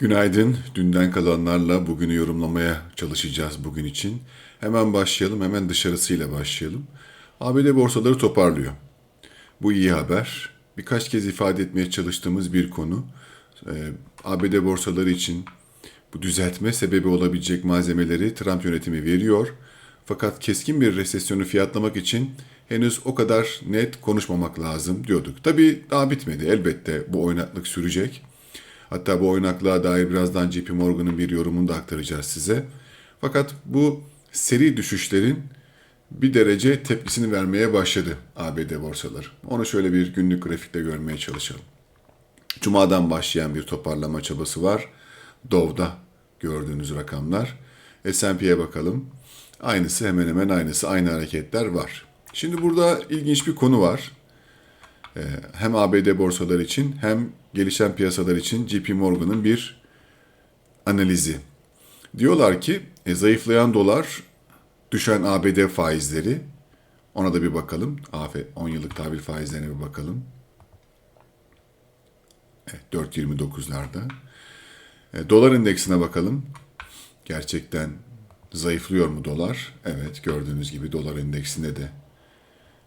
Günaydın. Dünden kalanlarla bugünü yorumlamaya çalışacağız bugün için. Hemen başlayalım, hemen dışarısıyla başlayalım. ABD borsaları toparlıyor. Bu iyi haber. Birkaç kez ifade etmeye çalıştığımız bir konu. Ee, ABD borsaları için bu düzeltme sebebi olabilecek malzemeleri Trump yönetimi veriyor. Fakat keskin bir resesyonu fiyatlamak için henüz o kadar net konuşmamak lazım diyorduk. Tabii daha bitmedi. Elbette bu oynaklık sürecek. Hatta bu oynaklığa dair birazdan JP Morgan'ın bir yorumunu da aktaracağız size. Fakat bu seri düşüşlerin bir derece tepkisini vermeye başladı ABD borsaları. Onu şöyle bir günlük grafikte görmeye çalışalım. Cuma'dan başlayan bir toparlama çabası var. Dow'da gördüğünüz rakamlar. S&P'ye bakalım. Aynısı hemen hemen aynısı aynı hareketler var. Şimdi burada ilginç bir konu var. Ee, hem ABD borsaları için hem gelişen piyasalar için JP Morgan'ın bir analizi. Diyorlar ki e, zayıflayan dolar, düşen ABD faizleri, ona da bir bakalım. AF 10 yıllık tahvil faizlerine bir bakalım. Evet, 4.29'larda. E, dolar endeksine bakalım. Gerçekten zayıflıyor mu dolar? Evet, gördüğünüz gibi dolar endeksinde de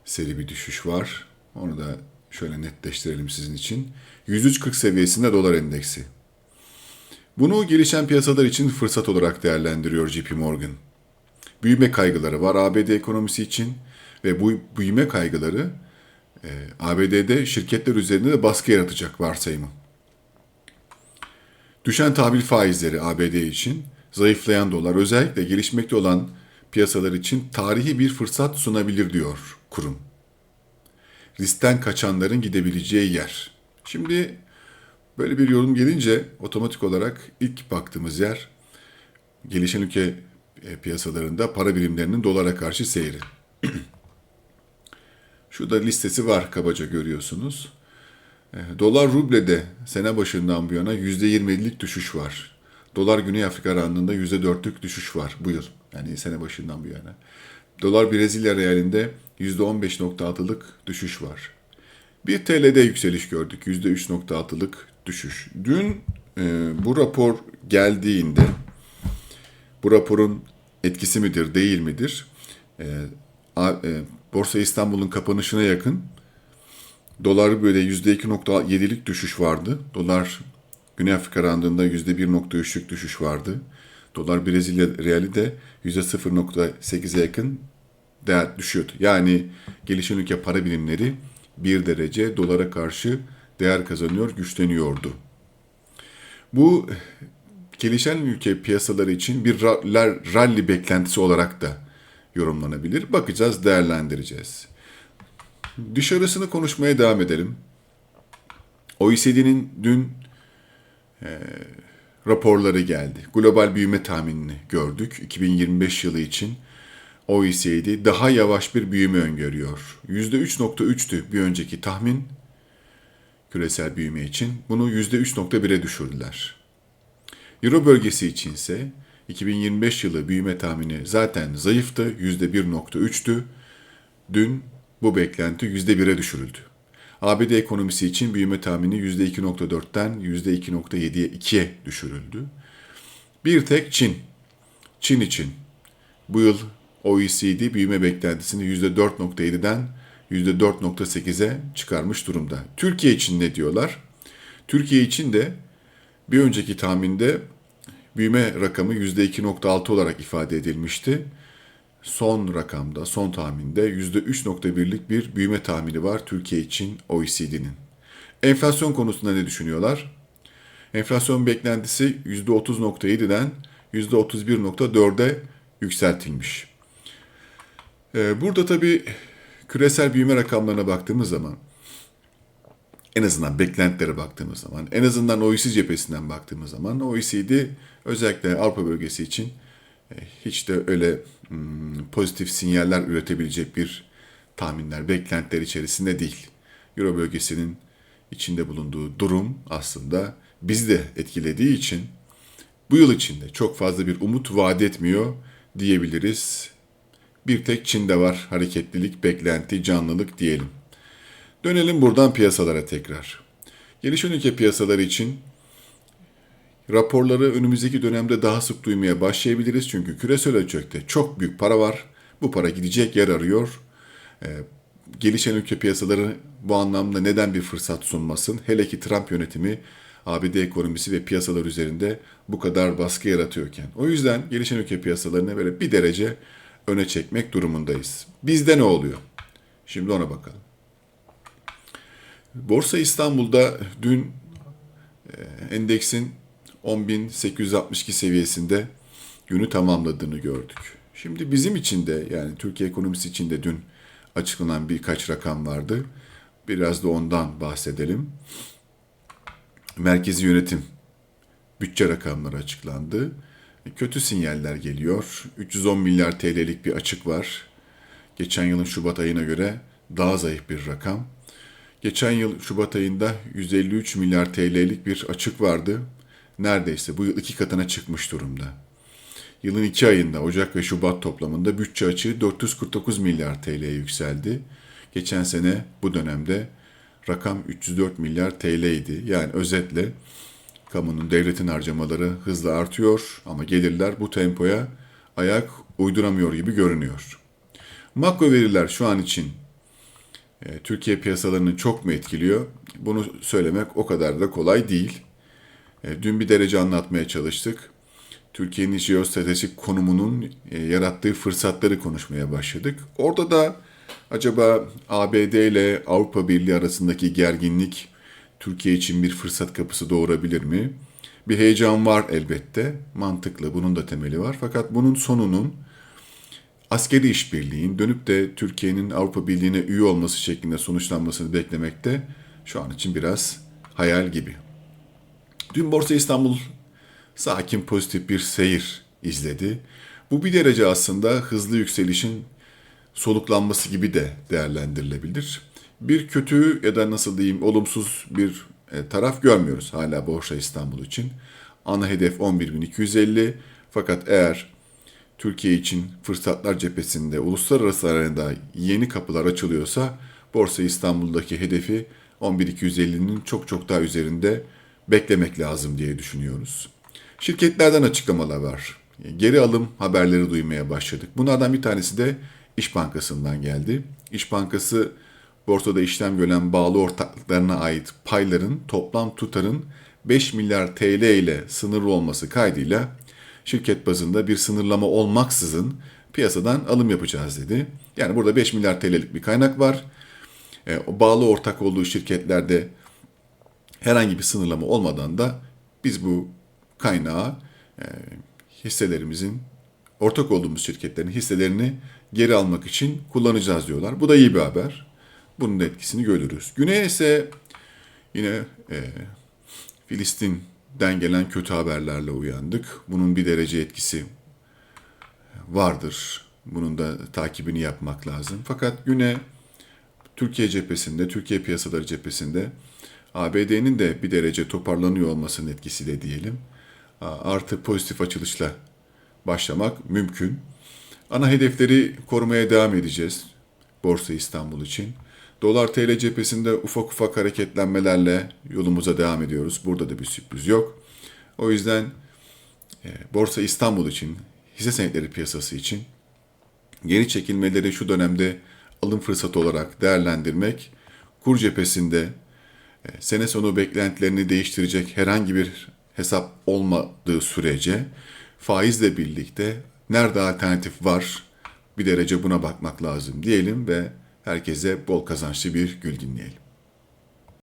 seri bir düşüş var. Onu da şöyle netleştirelim sizin için. 103.40 seviyesinde dolar endeksi. Bunu gelişen piyasalar için fırsat olarak değerlendiriyor JP Morgan. Büyüme kaygıları var ABD ekonomisi için ve bu büyüme kaygıları e, ABD'de şirketler üzerinde de baskı yaratacak varsayımı. Düşen tahvil faizleri ABD için, zayıflayan dolar özellikle gelişmekte olan piyasalar için tarihi bir fırsat sunabilir diyor kurum riskten kaçanların gidebileceği yer. Şimdi böyle bir yorum gelince otomatik olarak ilk baktığımız yer gelişen ülke e, piyasalarında para birimlerinin dolara karşı seyri. Şurada listesi var kabaca görüyorsunuz. E, dolar rublede sene başından bu yana %20'lik düşüş var. Dolar Güney Afrika randında %4'lük düşüş var bu yıl. Yani sene başından bu yana. Dolar Brezilya realinde %15.6'lık düşüş var. Bir TL'de yükseliş gördük. %3.6'lık düşüş. Dün e, bu rapor geldiğinde bu raporun etkisi midir değil midir? E, a, e, Borsa İstanbul'un kapanışına yakın dolar böyle %2.7'lik düşüş vardı. Dolar Güney Afrika randında %1.3'lük düşüş vardı. Dolar Brezilya reali de %0.8'e yakın değer düşüyordu. Yani gelişen ülke para birimleri bir derece dolara karşı değer kazanıyor, güçleniyordu. Bu gelişen ülke piyasaları için bir rally beklentisi olarak da yorumlanabilir. Bakacağız, değerlendireceğiz. Dışarısını konuşmaya devam edelim. OECD'nin dün raporları geldi. Global büyüme tahminini gördük. 2025 yılı için OECD daha yavaş bir büyüme öngörüyor. %3.3'tü bir önceki tahmin küresel büyüme için. Bunu %3.1'e düşürdüler. Euro bölgesi için ise 2025 yılı büyüme tahmini zaten zayıftı, %1.3'tü. Dün bu beklenti %1'e düşürüldü. ABD ekonomisi için büyüme tahmini %2.4'ten %2.7'ye 2'ye düşürüldü. Bir tek Çin. Çin için bu yıl OECD büyüme beklentisini %4.7'den %4.8'e çıkarmış durumda. Türkiye için ne diyorlar? Türkiye için de bir önceki tahminde büyüme rakamı %2.6 olarak ifade edilmişti. Son rakamda, son tahminde %3.1'lik bir büyüme tahmini var Türkiye için OECD'nin. Enflasyon konusunda ne düşünüyorlar? Enflasyon beklentisi %30.7'den %31.4'e yükseltilmiş. Ee, burada tabii küresel büyüme rakamlarına baktığımız zaman en azından beklentilere baktığımız zaman, en azından OECD cephesinden baktığımız zaman OECD özellikle Avrupa bölgesi için hiç de öyle hmm, pozitif sinyaller üretebilecek bir tahminler, beklentiler içerisinde değil. Euro bölgesinin içinde bulunduğu durum aslında bizi de etkilediği için bu yıl içinde çok fazla bir umut vaat etmiyor diyebiliriz bir tek Çin'de var hareketlilik, beklenti, canlılık diyelim. Dönelim buradan piyasalara tekrar. Gelişen ülke piyasaları için Raporları önümüzdeki dönemde daha sık duymaya başlayabiliriz. Çünkü küresel ölçekte çok büyük para var. Bu para gidecek yer arıyor. Ee, gelişen ülke piyasaları bu anlamda neden bir fırsat sunmasın? Hele ki Trump yönetimi ABD ekonomisi ve piyasalar üzerinde bu kadar baskı yaratıyorken. O yüzden gelişen ülke piyasalarını böyle bir derece öne çekmek durumundayız. Bizde ne oluyor? Şimdi ona bakalım. Borsa İstanbul'da dün e, endeksin 10.862 seviyesinde günü tamamladığını gördük. Şimdi bizim için de yani Türkiye ekonomisi için de dün açıklanan birkaç rakam vardı. Biraz da ondan bahsedelim. Merkezi yönetim bütçe rakamları açıklandı. Kötü sinyaller geliyor. 310 milyar TL'lik bir açık var. Geçen yılın Şubat ayına göre daha zayıf bir rakam. Geçen yıl Şubat ayında 153 milyar TL'lik bir açık vardı. Neredeyse bu yıl iki katına çıkmış durumda. Yılın iki ayında Ocak ve Şubat toplamında bütçe açığı 449 milyar TL'ye yükseldi. Geçen sene bu dönemde rakam 304 milyar TL idi. Yani özetle kamunun devletin harcamaları hızla artıyor ama gelirler bu tempoya ayak uyduramıyor gibi görünüyor. Makro veriler şu an için e, Türkiye piyasalarını çok mu etkiliyor? Bunu söylemek o kadar da kolay değil. E, dün bir derece anlatmaya çalıştık. Türkiye'nin jeostratejik konumunun e, yarattığı fırsatları konuşmaya başladık. Orada da acaba ABD ile Avrupa Birliği arasındaki gerginlik Türkiye için bir fırsat kapısı doğurabilir mi? Bir heyecan var elbette. Mantıklı. Bunun da temeli var. Fakat bunun sonunun askeri işbirliğin dönüp de Türkiye'nin Avrupa Birliği'ne üye olması şeklinde sonuçlanmasını beklemekte şu an için biraz hayal gibi. Dün Borsa İstanbul sakin pozitif bir seyir izledi. Bu bir derece aslında hızlı yükselişin soluklanması gibi de değerlendirilebilir. Bir kötü ya da nasıl diyeyim olumsuz bir e, taraf görmüyoruz hala Borsa İstanbul için. Ana hedef 11.250 fakat eğer Türkiye için fırsatlar cephesinde uluslararası arenada yeni kapılar açılıyorsa Borsa İstanbul'daki hedefi 11.250'nin çok çok daha üzerinde beklemek lazım diye düşünüyoruz. Şirketlerden açıklamalar var. Geri alım haberleri duymaya başladık. Bunlardan bir tanesi de İş Bankası'ndan geldi. İş Bankası borsada işlem gören bağlı ortaklıklarına ait payların toplam tutarın 5 milyar TL ile sınırlı olması kaydıyla şirket bazında bir sınırlama olmaksızın piyasadan alım yapacağız dedi. Yani burada 5 milyar TL'lik bir kaynak var. E, bağlı ortak olduğu şirketlerde herhangi bir sınırlama olmadan da biz bu kaynağı e, hisselerimizin ortak olduğumuz şirketlerin hisselerini geri almak için kullanacağız diyorlar. Bu da iyi bir haber. Bunun etkisini görürüz. Güney ise yine e, Filistin'den gelen kötü haberlerle uyandık. Bunun bir derece etkisi vardır. Bunun da takibini yapmak lazım. Fakat güne Türkiye cephesinde, Türkiye piyasaları cephesinde ABD'nin de bir derece toparlanıyor olmasının etkisiyle diyelim. Artı pozitif açılışla başlamak mümkün. Ana hedefleri korumaya devam edeceğiz Borsa İstanbul için. Dolar TL cephesinde ufak ufak hareketlenmelerle yolumuza devam ediyoruz. Burada da bir sürpriz yok. O yüzden e, Borsa İstanbul için, hisse senetleri piyasası için geri çekilmeleri şu dönemde alım fırsatı olarak değerlendirmek, kur cephesinde sene sonu beklentilerini değiştirecek herhangi bir hesap olmadığı sürece faizle birlikte nerede alternatif var bir derece buna bakmak lazım diyelim ve herkese bol kazançlı bir gün dinleyelim.